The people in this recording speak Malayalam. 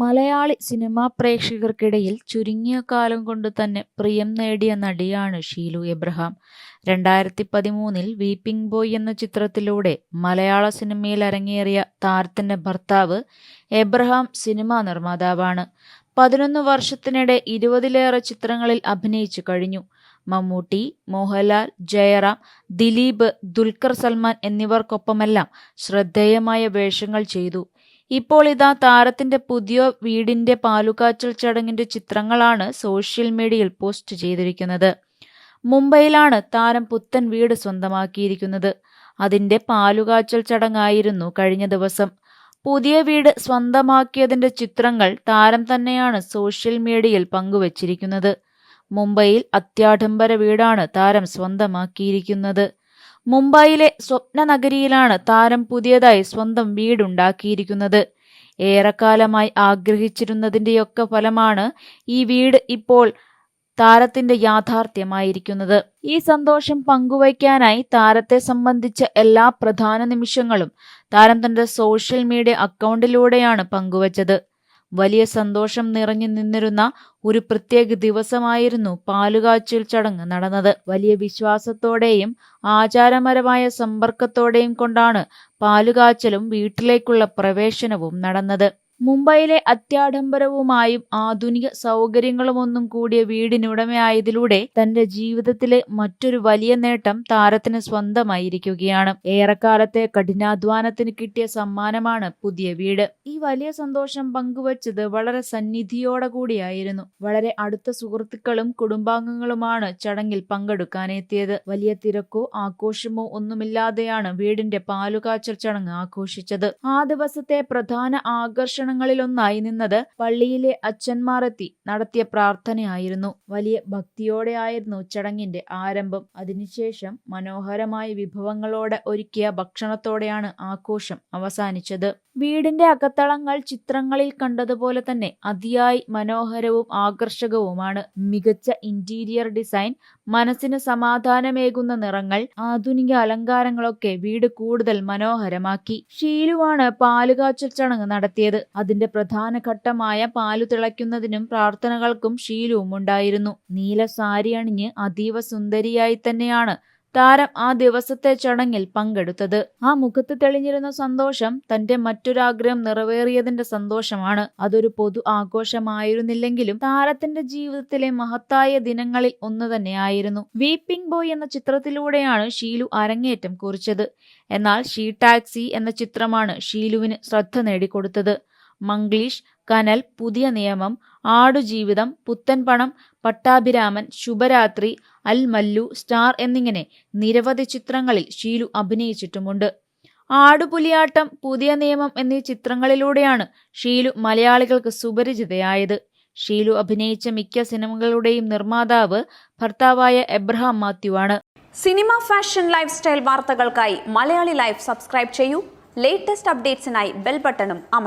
മലയാളി സിനിമാ പ്രേക്ഷകർക്കിടയിൽ ചുരുങ്ങിയ കാലം കൊണ്ട് തന്നെ പ്രിയം നേടിയ നടിയാണ് ഷീലു എബ്രഹാം. രണ്ടായിരത്തി പതിമൂന്നിൽ വീപ്പിംഗ് ബോയ് എന്ന ചിത്രത്തിലൂടെ മലയാള സിനിമയിൽ അരങ്ങേറിയ താരത്തിന്റെ ഭർത്താവ് എബ്രഹാം സിനിമാ നിർമ്മാതാവാണ്. പതിനൊന്ന് വർഷത്തിനിടെ ഇരുപതിലേറെ ചിത്രങ്ങളിൽ അഭിനയിച്ചു കഴിഞ്ഞു. മമ്മൂട്ടി മോഹൻലാൽ ജയറാം ദിലീപ് ദുൽഖർ സൽമാൻ എന്നിവർക്കൊപ്പമെല്ലാം ശ്രദ്ധേയമായ വേഷങ്ങൾ ചെയ്തു. ഇപ്പോൾ ഇതാ താരത്തിന്റെ പുതിയ വീടിന്റെ പാലുകാച്ചൽ ചടങ്ങിന്റെ ചിത്രങ്ങളാണ് സോഷ്യൽ മീഡിയയിൽ പോസ്റ്റ് ചെയ്തിരിക്കുന്നത്. മുംബൈയിലാണ് താരം പുത്തൻ വീട് സ്വന്തമാക്കിയിരിക്കുന്നത്. അതിന്റെ പാലുകാച്ചൽ ചടങ്ങായിരുന്നു കഴിഞ്ഞ ദിവസം. പുതിയ വീട് സ്വന്തമാക്കിയതിന്റെ ചിത്രങ്ങൾ താരം തന്നെയാണ് സോഷ്യൽ മീഡിയയിൽ പങ്കുവച്ചിരിക്കുന്നത്. മുംബൈയിൽ അത്യാഡംബര വീടാണ് താരം സ്വന്തമാക്കിയിരിക്കുന്നത്. മുംബൈയിലെ സ്വപ്ന നഗരിയിലാണ് താരം പുതിയതായി സ്വന്തം വീടുണ്ടാക്കിയിരിക്കുന്നത്. ഏറെക്കാലമായി ആഗ്രഹിച്ചിരുന്നതിന്റെയൊക്കെ ഫലമാണ് ഈ വീട് ഇപ്പോൾ താരത്തിന്റെ യാഥാർത്ഥ്യമായിരിക്കുന്നത്. ഈ സന്തോഷം പങ്കുവയ്ക്കാനായി താരത്തെ സംബന്ധിച്ച എല്ലാ പ്രധാന നിമിഷങ്ങളും താരം തന്റെ സോഷ്യൽ മീഡിയ അക്കൗണ്ടിലൂടെയാണ് പങ്കുവച്ചത്. വലിയ സന്തോഷം നിറഞ്ഞു നിന്നിരുന്ന ഒരു പ്രത്യേക ദിവസമായിരുന്നു പാലുകാച്ചിൽ ചടങ്ങ് നടന്നത്. വലിയ വിശ്വാസത്തോടെയും ആചാരപരമായ സമ്പർക്കത്തോടെയും കൊണ്ടാണ് പാലുകാച്ചലും വീട്ടിലേക്കുള്ള പ്രവേശനവും നടന്നത്. മുംബൈയിലെ അത്യാഡംബരവുമായും ആധുനിക സൗകര്യങ്ങളുമൊന്നും കൂടിയ വീടിനുടമയായതിലൂടെ തന്റെ ജീവിതത്തിലെ മറ്റൊരു വലിയ നേട്ടം താരത്തിന് സ്വന്തമായിരിക്കുകയാണ്. ഏറെക്കാലത്തെ കഠിനാധ്വാനത്തിന് കിട്ടിയ സമ്മാനമാണ് പുതിയ വീട്. ഈ വലിയ സന്തോഷം പങ്കുവച്ചത് വളരെ സന്നിധിയോടെ കൂടിയായിരുന്നു. വളരെ അടുത്ത സുഹൃത്തുക്കളും കുടുംബാംഗങ്ങളുമാണ് ചടങ്ങിൽ പങ്കെടുക്കാനെത്തിയത്. വലിയ തിരക്കോ ആഘോഷമോ ഒന്നുമില്ലാതെയാണ് വീടിന്റെ പാലുകാച്ചൽ ചടങ്ങ് ആഘോഷിച്ചത്. ആ ദിവസത്തെ പ്രധാന ആകർഷണം ആകർഷണങ്ങളിലൊന്നായി നിന്നത് പള്ളിയിലെ അച്ഛന്മാർ എത്തി നടത്തിയ പ്രാർത്ഥനയായിരുന്നു. വലിയ ഭക്തിയോടെയായിരുന്നു ചടങ്ങിന്റെ ആരംഭം. അതിനുശേഷം മനോഹരമായ വിഭവങ്ങളോടെ ഒരുക്കിയ ഭക്ഷണത്തോടെയാണ് ആഘോഷം അവസാനിച്ചത്. വീടിന്റെ അകത്തളങ്ങൾ ചിത്രങ്ങളിൽ കണ്ടതുപോലെ തന്നെ അതിയായി മനോഹരവും ആകർഷകവുമാണ്. മികച്ച ഇന്റീരിയർ ഡിസൈൻ മനസ്സിന് സമാധാനമേകുന്ന നിറങ്ങൾ ആധുനിക അലങ്കാരങ്ങളൊക്കെ വീട് കൂടുതൽ മനോഹരമാക്കി. ഷീലുവാണ് പാലുകാച്ചൽ ചടങ്ങ് നടത്തിയത്. അതിന്റെ പ്രധാന ഘട്ടമായ പാലു തിളയ്ക്കുന്നതിനും പ്രാർത്ഥനകൾക്കും ശീലവും ഉണ്ടായിരുന്നു. നീല സാരി അണിഞ്ഞ് അതീവ സുന്ദരിയായി തന്നെയാണ് താരം ആ ദിവസത്തെ ചടങ്ങിൽ പങ്കെടുത്തത്. ആ മുഖത്ത് തെളിഞ്ഞിരുന്ന സന്തോഷം തന്റെ മറ്റൊരാഗ്രഹം നിറവേറിയതിന്റെ സന്തോഷമാണ്. അതൊരു പൊതു ആഘോഷമായിരുന്നില്ലെങ്കിലും താരത്തിന്റെ ജീവിതത്തിലെ മഹത്തായ ദിനങ്ങളിൽ ഒന്ന് തന്നെയായിരുന്നു. വീപ്പിംഗ് ബോയ് എന്ന ചിത്രത്തിലൂടെയാണ് ഷീലു അരങ്ങേറ്റം കുറിച്ചത്. എന്നാൽ ഷീ ടാക്സി എന്ന ചിത്രമാണ് ഷീലുവിന് ശ്രദ്ധ നേടിക്കൊടുത്തത്. മംഗ്ലീഷ് കനൽ പുതിയ നിയമം ആടുജീവിതം പുത്തൻ പണം പട്ടാഭിരാമൻ ശുഭരാത്രി അൽ മല്ലു സ്റ്റാർ എന്നിങ്ങനെ നിരവധി ചിത്രങ്ങളിൽ ഷീലു അഭിനയിച്ചിട്ടുമുണ്ട്. ആടുപുലിയാട്ടം പുതിയ നിയമം എന്നീ ചിത്രങ്ങളിലൂടെയാണ് ഷീലു മലയാളികൾക്ക് സുപരിചിതയായത്. ഷീലു അഭിനയിച്ച മിക്ക സിനിമകളുടെയും നിർമ്മാതാവ് ഭർത്താവായ എബ്രഹാം മാത്യു ആണ്. സിനിമ ഫാഷൻ ലൈഫ് സ്റ്റൈൽ വാർത്തകൾക്കായി മലയാളി ലൈഫ് സബ്സ്ക്രൈബ് ചെയ്യൂ. ലേറ്റസ്റ്റ് അപ്ഡേറ്റ്സിനായി ബെൽ ബട്ടണും അമർ